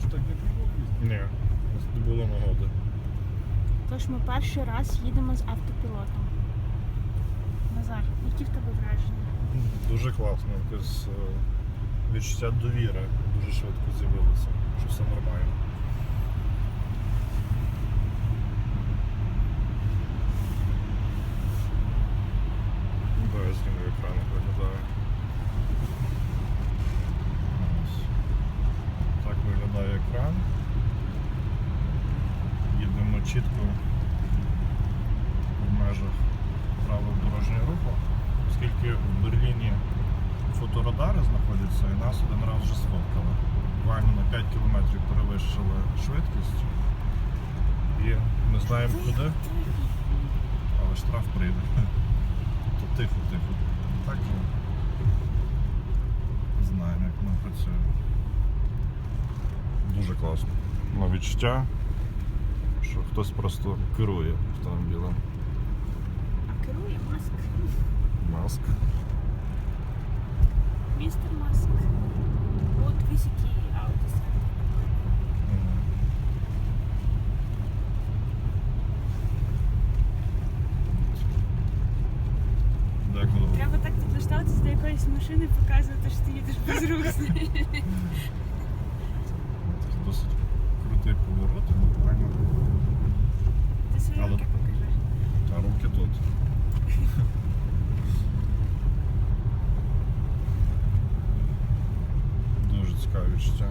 ж так не було їздити. Ні, у нас не було нагоди. Тож ми перший раз їдемо з автопілотом. Назар, які в тебе враження? Дуже класно, якось е, відчуття довіри дуже швидко з'явилося, що все нормально. Да, я зніму екран, виглядає. Ось. Так виглядає екран. Їдемо чітко в межах правил дорожнього руху, оскільки в Берліні фоторадари знаходяться і нас один раз вже сфоткали. Буквально на 5 кілометрів перевищили швидкість і не знаємо куди, але штраф прийде. То тихо, тихо. Так же знаємо, як воно працює. Дуже класно. Ну, відчуття, що хтось просто керує автомобілем. А керує Маск. Маск. Містер Маск. От високі ауто. Мгм. Деколи. Треба так підлаштовуватися до якоїсь машини, показувати, що ти їдеш безручно. Це Дуже цікаве відчуття.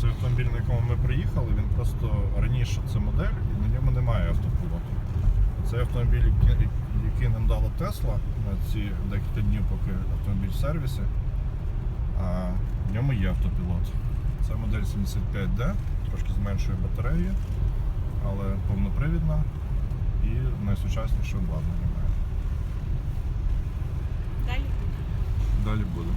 Цей автомобіль, на якому ми приїхали, він просто раніше це модель і на ньому немає автопілоту. Цей автомобіль, який- нам дала Тесла на ці декілька днів, поки автомобіль в сервісі, а в ньому є автопілот. Це модель 75D, трошки з меншою батареєю, але повнопривідна і найсучасніше обладнання має. Далі буде. Далі буде.